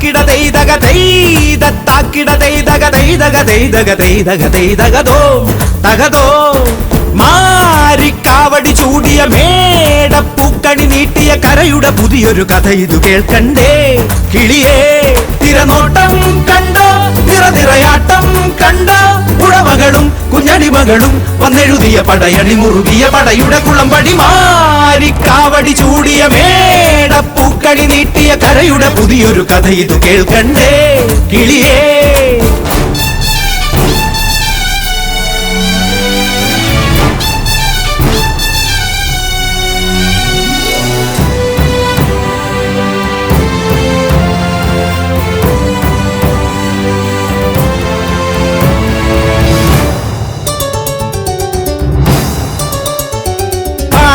തെയ്തക തെയ്ത താക്കിട തെയ്തക തെയ്തക തെയ്തക തെയ്തക തെയ്തകതോ തകതോ മാരിക്കാവടി ചൂടിയ മേട പൂക്കണി നീട്ടിയ കരയുടെ പുതിയൊരു കഥ ഇതു കേൾക്കണ്ടേ കിളിയേ തിരനോട്ടം കണ്ടോ നിറനിറയാട്ടം കണ്ടോ ഉഴമകളും കുഞ്ഞടിമകളും വന്നെഴുതിയ പടയണി മുറുകിയ പടയുടെ കുളമ്പടി മാരിക്കാവടി ചൂടിയ മേട പൂക്കണി നീട്ടിയ കരയുടെ പുതിയൊരു കഥ ഇത് കേൾക്കണ്ടേ? കിളിയേ.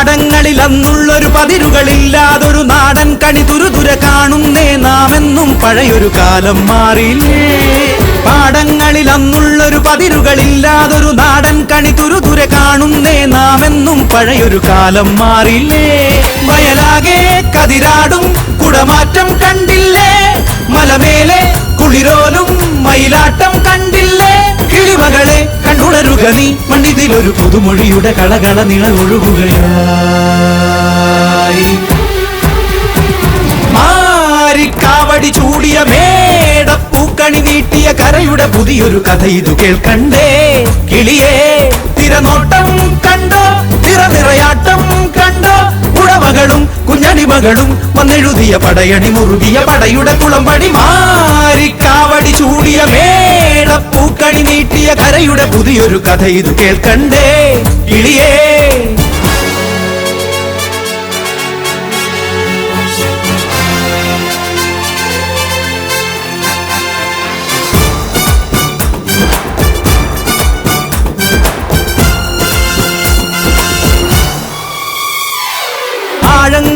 പാടങ്ങളിൽ അന്നുള്ളൊരു പതിരുകളില്ലാതൊരു നാടൻ കണി തുരുതുര കാണുന്നേ നാമെന്നും പഴയൊരു കാലം മാറിയില്ലേ. പാടങ്ങളിൽ അന്നുള്ളൊരു പതിരുകളില്ലാതൊരു നാടൻ കണി തുരുതുര കാണുന്നേ നാമെന്നും പഴയൊരു കാലം മാറിയില്ലേ. വയലാകെ കതിരാടും കുടമാറ്റം കണ്ടില്ലേ. മലമേലെ കുളിരോലും മയിലാട്ടം നീ മണ്ണിതിലൊരു പുതുമൊഴിയുടെ കളകള നിളൊഴുകുകയായി മാരിക്കാവടി ചൂടിയ മേടപ്പൂക്കണി നീട്ടിയ കരയുടെ പുതിയൊരു കഥ ഇതു കേൾക്കണ്ടേ? കിളിയേ തിരനോട്ടം കണ്ടോ? തിറനിറയാട്ടം കണ്ടോ? ഉടമകളും കുഞ്ഞണിമകളും വന്നെഴുതിയ പടയണി മുറുകിയ പടയുടെ കുളമ്പടി പൂക്കണി നീട്ടിയ കരയുടെ പുതിയൊരു കഥ ഇത് കേൾക്കണ്ടേ? കിളിയേ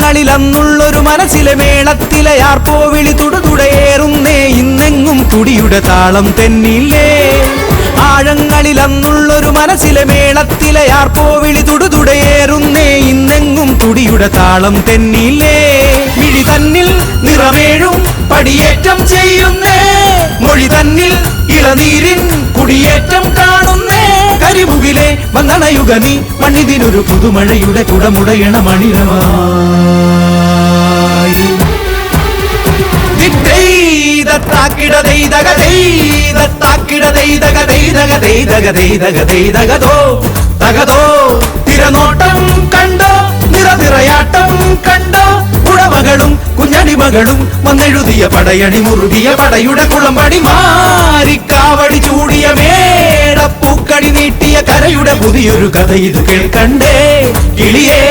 ആഴങ്ങളിൽ അന്നുള്ളൊരു മനസ്സിലെ മേളത്തിലെ ആർപ്പോ വിളി തുടുതുടയേറുന്നേ ഇന്നെങ്ങും തുടിയുടെ താളം തെന്നില്ലേ? ആഴങ്ങളിൽ അന്നുള്ളൊരു മനസ്സിലെ മേളത്തിലെ ആർപ്പോ വിളി തുടുതുടയേറുന്നേ ഇന്നെങ്ങും തുടിയുടെ താളം തെന്നില്ലേ? മിഴി തന്നിൽ നിറമേഴും പടിയേറ്റം ചെയ്യുന്നേ മൊഴി തന്നിൽ ഇളനീരിൻ കുടിയേറ്റം കാണുന്നേ കരിമുകിലെ വന്നണയുക നീ. മണ്ണിതിനൊരു പുതുമഴയുടെ കുടമുടയണ മണിരമായി. താക്കിട ദൈതക ദൈതക ദൈതക ദൈതക ദൈതക ദൈതകതോ തകതോ തിരനോട്ടം കുഞ്ഞടിമകളും വന്നെഴുതിയ പടയണി മുറുകിയ പടയുടെ കുളമ്പടി കാവടി ചൂടിയ മേടപ്പൂക്കടി നീട്ടിയ കരയുടെ പുതിയൊരു കഥ ഇത് കേൾക്കണ്ടേ കിളിയേ.